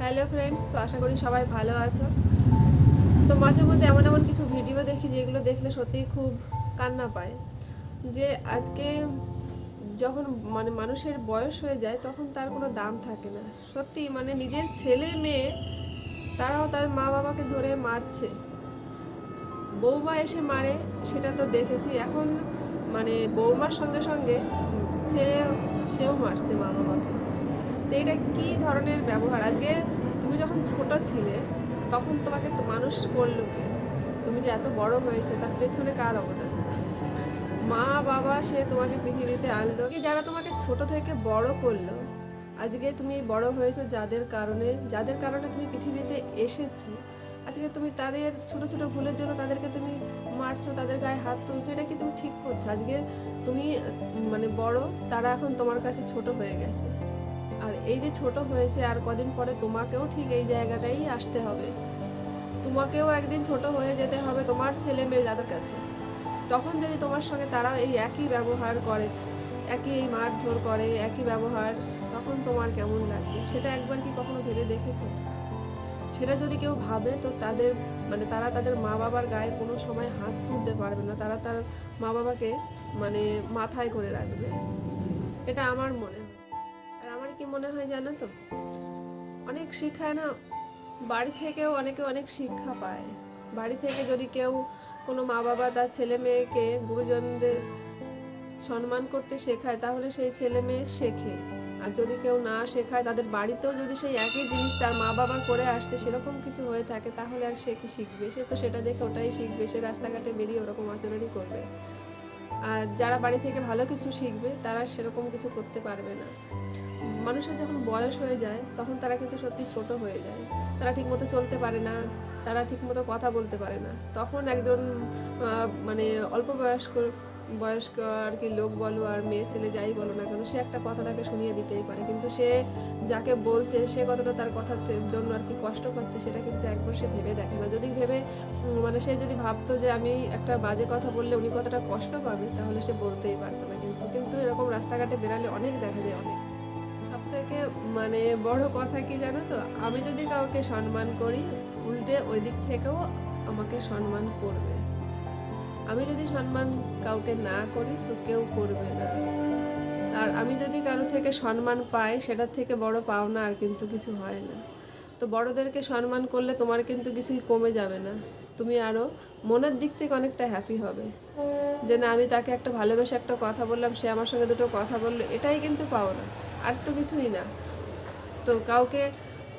Hello friends তো আশা করি সবাই ভালো আছো। তো মাঝে মধ্যে এমন এমন কিছু ভিডিও দেখি যেগুলো দেখলে সত্যিই খুব কান্না পায়। যে আজকে যখন মানে মানুষের বয়স হয়ে যায়, তখন তার কোনো দাম থাকে না। সত্যি মানে নিজের ছেলে মেয়ে, তারাও তার মা বাবাকে ধরে মারছে। বৌমা এসে মারে, সেটা তো দেখেছি। এখন মানে বৌমার সঙ্গে সঙ্গে ছেলে, সেও মারছে মা বাবাকে তো এটা কি ধরনের ব্যবহার? আজকে তুমি যখন ছোট ছিলে, তখন তোমাকে তো মানুষ করল কে? তুমি যে এত বড় হয়েছে, তার পেছনে কার অবদান? মা, বাবা, সে তোমাকে পৃথিবীতে আনলো কি? যারা তোমাকে ছোট থেকে বড় করল, আজকে তুমি বড় হয়েছো যাদের কারণে যাদের কারণে তুমি পৃথিবীতে এসেছ, আজকে তুমি তাদের ছোট ছোট ভুলের জন্য তাদেরকে তুমি মারছো, তাদের গায়ে হাত তুলছো, এটা কি তুমি ঠিক করছ? আজকে তুমি মানে বড়, তারা এখন তোমার কাছে ছোট হয়ে গেছে। আর এই যে ছোট হয়েছে, আর কদিন পরে তোমাকেও ঠিক এই জায়গাটাই আসতে হবে। তোমাকেও একদিন ছোট হয়ে যেতে হবে তোমার ছেলে মেয়ে যাদের কাছে। তখন যদি তোমার সঙ্গে তারা এই একই ব্যবহার করে, একই এই মারধর করে, একই ব্যবহার, তখন তোমার কেমন লাগবে? সেটা একবার কি কখনো ভেবে দেখেছ? সেটা যদি কেউ ভাবে, তো তাদের মানে তারা তাদের মা বাবার গায়ে কোনো সময় হাত তুলতে পারবে না। তারা তার মা বাবাকে মানে মাথায় করে রাখবে। এটা আমার মনে কি মনে হয় জানো তো? অনেক শিক্ষায় না? বাড়ি থেকেও অনেকে অনেক শিক্ষা পায়। বাড়ি থেকে যদি কেউ কোনো মা বাবা তার ছেলে মেয়েকে গুরুজনদের সম্মান করতে শেখায়, তাহলে সেই ছেলে মেয়ে শেখে। আর যদি কেউ না শেখায়, তাদের বাড়িতেও যদি সেই একই জিনিস তার মা বাবা করে আসতে সেরকম কিছু হয়ে থাকে, তাহলে আর সে কি শিখবে? সে তো সেটা দেখে ওটাই শিখবে, সে রাস্তাঘাটে বেরিয়ে ওরকম আচরণই করবে। আর যারা বাড়ি থেকে ভালো কিছু শিখবে, তারা সেরকম কিছু করতে পারবে না। মানুষের যখন বয়স হয়ে যায়, তখন তারা কিন্তু সত্যি ছোট হয়ে যায়। তারা ঠিকমতো চলতে পারে না, তারা ঠিকমতো কথা বলতে পারে না। তখন একজন মানে অল্প বয়স্ক বয়স্ক আর কি লোক বলো আর মেয়ে ছেলে যাই বলো না কেন, সে একটা কথা তাকে শুনিয়ে দিতেই পারে। কিন্তু সে যাকে বলছে, সে কতটা তার কথার জন্য আর কি কষ্ট পাচ্ছে, সেটা কিন্তু একবার সে ভেবে দেখে না। যদি ভেবে মানে সে যদি ভাবতো যে আমি একটা বাজে কথা বললে উনি কতটা কষ্ট পাবে, তাহলে সে বলতেই পারতো না কিন্তু। কিন্তু এরকম রাস্তাঘাটে বেরালে অনেক দেখা যায়, অনেক। থেকে মানে বড় কথা কি জানো তো? আমি যদি কাউকে সম্মান করি, উল্টে ওই দিক থেকেও আমাকে সম্মান করবে। আমি যদি সম্মান কাউকে না করি, তো কেউ করবে না। আর আমি যদি কারও থেকে সম্মান পাই, সেটার থেকে বড় পাওনা আর কিন্তু কিছু হয় না। তো বড়দেরকে সম্মান করলে তোমার কিন্তু কিছুই কমে যাবে না। তুমি আরও মনের দিক থেকে অনেকটা হ্যাপি হবে। যে না, আমি তাকে একটা ভালোবেসে একটা কথা বললাম, সে আমার সঙ্গে দুটো কথা বলল, এটাই কিন্তু পাও না আর তো কিছুই না। তো কাউকে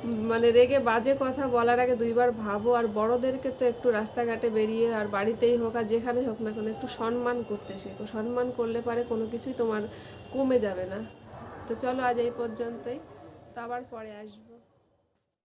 মানে রেগে বাজে কথা বলার আগে দুইবার ভাবো, আর বড়দেরকে তো একটু রাস্তাঘাটে বেরিয়ে আর বাড়িতেই হোক আর যেখানে হোক না কেন একটু সম্মান করতে শেখো। সম্মান করলে পারে কোনো কিছুই তোমার কমে যাবে না। তো চলো আজ এই পর্যন্তই। তো আবার পরে আসব।